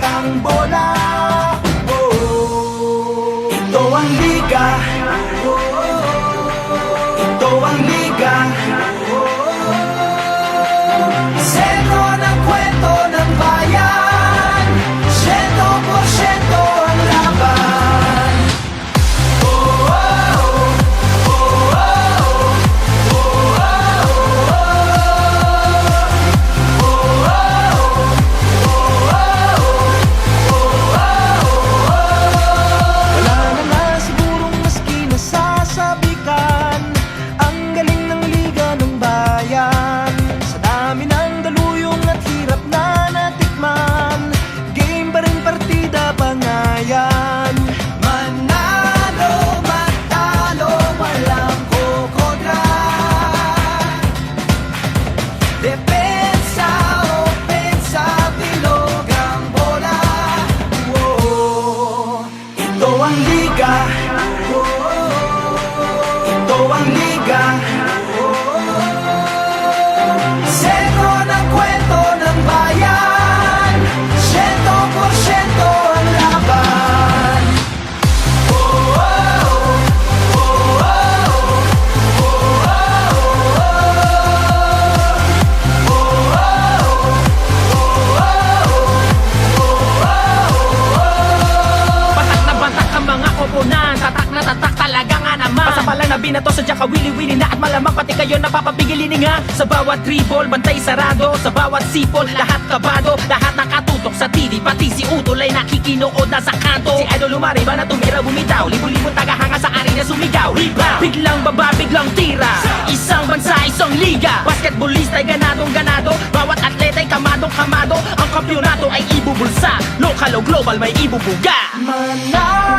kang bola. Ito ang liga Pasapala na binato sa ka wili-wili na At malamang pati kayo napapapigilin nga. Sa bawat dribble, bantay sarado. Sa bawat sipol, lahat kabado. Lahat nakatutok sa TV Pati si Utol ay nakikinood na sa kanto. Si Idol lumari ba na tumira bumitaw? Libo-libong tagahanga sa arena sumigaw. Rebound, biglang baba, biglang tira. Isang bansa, isang liga. Basketballista ay ganadong ganado. Bawat atleta ay kamadong kamado. Ang kampyonato ay ibubulsa. Lokal o global may ibubuga. Manalo,